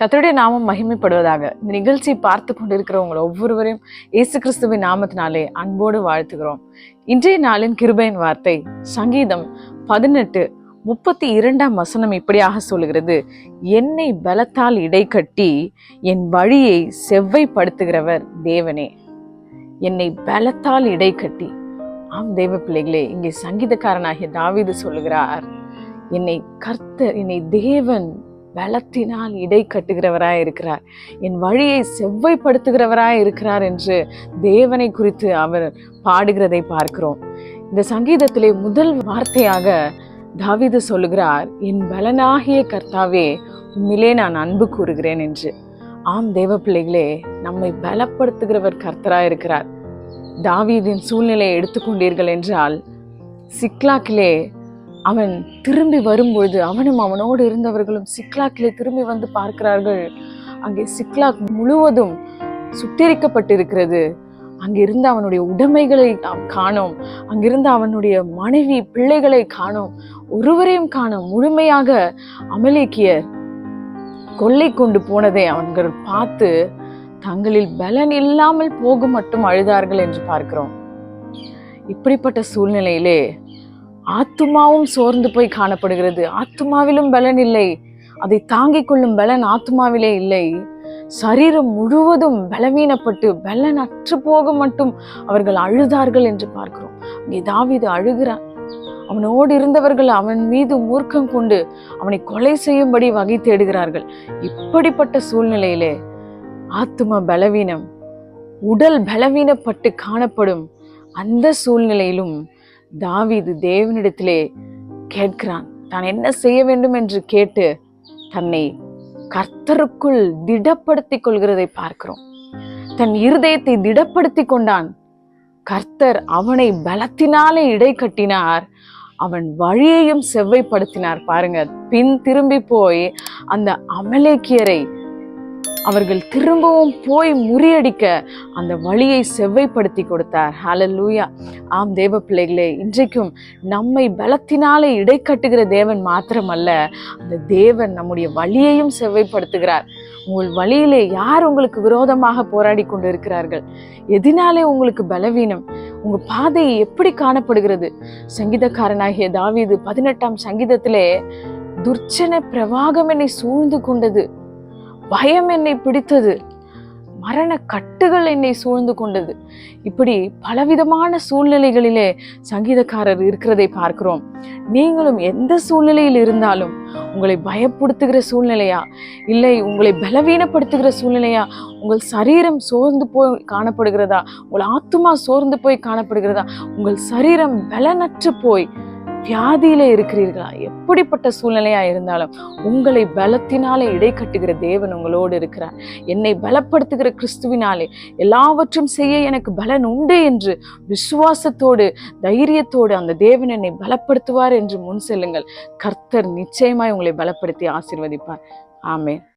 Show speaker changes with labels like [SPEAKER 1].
[SPEAKER 1] கத்தருடைய நாமம் மகிமைப்படுவதாக. இந்த நிகழ்ச்சியை பார்த்து கொண்டிருக்கிறவங்க ஒவ்வொருவரையும் இயேசு கிறிஸ்துவின் நாமத்தினாலே அன்போடு வாழ்த்துகிறோம். இன்றைய நாளின் கிருபையின் வார்த்தை சங்கீதம் பதினெட்டு முப்பத்தி இரண்டாம் வசனம் இப்படியாக சொல்லுகிறது. என்னை பலத்தால் இடைக்கட்டி என் வழியை செவ்வைப்படுத்துகிறவர் தேவனே. என்னை பலத்தால் இடைக்கட்டி ஆம் தேவ பிள்ளைகளே இங்கே சங்கீதக்காரனாகிய தாவிது சொல்லுகிறார். என்னை கர்த்தர் என்னை தேவன் பலத்தினால் இடை கட்டுகிறவராய் இருக்கிறார். என் வழியை செவ்வைப்படுத்துகிறவராய் இருக்கிறார் என்று தேவனை குறித்து அவர் பாடுகிறதை பார்க்கிறோம். இந்த சங்கீதத்திலே முதல் வார்த்தையாக தாவிது சொல்லுகிறார் என் பலனாகிய கர்த்தாவே உண்மையிலே நான் அன்பு கூறுகிறேன் என்று. ஆம் தேவ பிள்ளைகளே நம்மை பலப்படுத்துகிறவர் கர்த்தராக இருக்கிறார். தாவீதின் சூழ்நிலையை எடுத்துக்கொண்டீர்கள் என்றால் சிக்லாக்கிலே அவன் திரும்பி வரும்பொழுது அவனும் அவனோடு இருந்தவர்களும் சிக்லாக்கிலே திரும்பி வந்து பார்க்கிறார்கள். அங்கே சிக்லாக் முழுவதும் சுத்திரிக்கப்பட்டிருக்கிறது அங்கிருந்து அவனுடைய உடைமைகளை நாம் காணோம். அங்கிருந்து அவனுடைய மனைவி பிள்ளைகளை காணோம். ஒருவரையும் காணோம். முழுமையாக அமலேக்கியர் கொள்ளை கொண்டு போனதை அவன்கள் பார்த்து தங்களில் பலன் இல்லாமல் போக மட்டும் அழுதார்கள் என்று பார்க்கிறோம். இப்படிப்பட்ட சூழ்நிலையிலே ஆத்துமாவும் சோர்ந்து போய் காணப்படுகிறது. ஆத்துமாவிலும் பலன் இல்லை. அதை தாங்கிக் கொள்ளும் பலன் ஆத்துமாவிலே இல்லை. சரீரம் முழுவதும் பலவீனப்பட்டு பலன் அற்று போக மட்டும் அவர்கள் அழுதார்கள் என்று பார்க்கிறோம். அங்கே அழுகிறான். அவனோடு இருந்தவர்கள் அவன் மீது மூர்க்கம் கொண்டு அவனை கொலை செய்யும்படி வகை தேடுகிறார்கள். இப்படிப்பட்ட சூழ்நிலையிலே ஆத்தும பலவீனம் உடல் பலவீனப்பட்டு காணப்படும் அந்த சூழ்நிலையிலும் தாவீது தேவனிடத்திலே கேட்கிறான் தான் என்ன செய்ய வேண்டும் என்று கேட்டு தன்னை கர்த்தருக்குள் திடப்படுத்திக் கொள்கிறதை பார்க்கிறோம். தன் இருதயத்தை திடப்படுத்தி கொண்டான். கர்த்தர் அவனை பலத்தினாலே இடை கட்டினார். அவன் வழியையும் செவ்வைப்படுத்தினார். பாருங்க பின் திரும்பி போய் அந்த அமலேக்கியரை அவர்கள் திரும்பவும் போய் முறியடிக்க அந்த வழியை செவ்வைப்படுத்தி கொடுத்தார். ஹலலூயா ஆம் தேவ பிள்ளைகளே இன்றைக்கும் நம்மை பலத்தினாலே இடை கட்டுகிற தேவன் மாத்திரமல்ல அந்த தேவன் நம்முடைய வழியையும் செவ்வைப்படுத்துகிறார். உங்கள் வழியிலே யார் உங்களுக்கு விரோதமாக போராடி கொண்டு இருக்கிறார்கள் எதினாலே உங்களுக்கு பலவீனம்? உங்க பாதை எப்படி காணப்படுகிறது? சங்கீதக்காரனாகிய தாவீது பதினெட்டாம் சங்கீதத்திலே துர்ச்சன பிரவாகம் என்னை சூழ்ந்து கொண்டது. பயம் என்னை பிடித்தது. மரண கட்டுகள் என்னை சூழ்ந்து கொண்டது. இப்படி பலவிதமான சூழ்நிலைகளிலே சங்கீதக்காரர் இருக்கிறதை பார்க்கிறோம். நீங்களும் எந்த சூழ்நிலையில் இருந்தாலும் உங்களை பயப்படுத்துகிற சூழ்நிலையா? இல்லை உங்களை பலவீனப்படுத்துகிற சூழ்நிலையா? உங்கள் சரீரம் சோர்ந்து போய் காணப்படுகிறதா? உங்கள் ஆத்துமா சோர்ந்து போய் காணப்படுகிறதா? உங்கள் சரீரம் பலனற்று போய் வியாதியில இருக்கிறீர்களா? எப்படிப்பட்ட சூழ்நிலையா இருந்தாலும் உங்களை பலத்தினாலே இடை கட்டுகிற தேவன் உங்களோடு இருக்கிறார். என்னை பலப்படுத்துகிற கிறிஸ்துவினாலே எல்லாவற்றும் செய்ய எனக்கு பலன் உண்டு என்று விசுவாசத்தோடு தைரியத்தோடு அந்த தேவன் என்னை பலப்படுத்துவார் என்று முன் செல்லுங்கள். கர்த்தர் நிச்சயமாய் உங்களை பலப்படுத்தி ஆசிர்வதிப்பார். ஆமே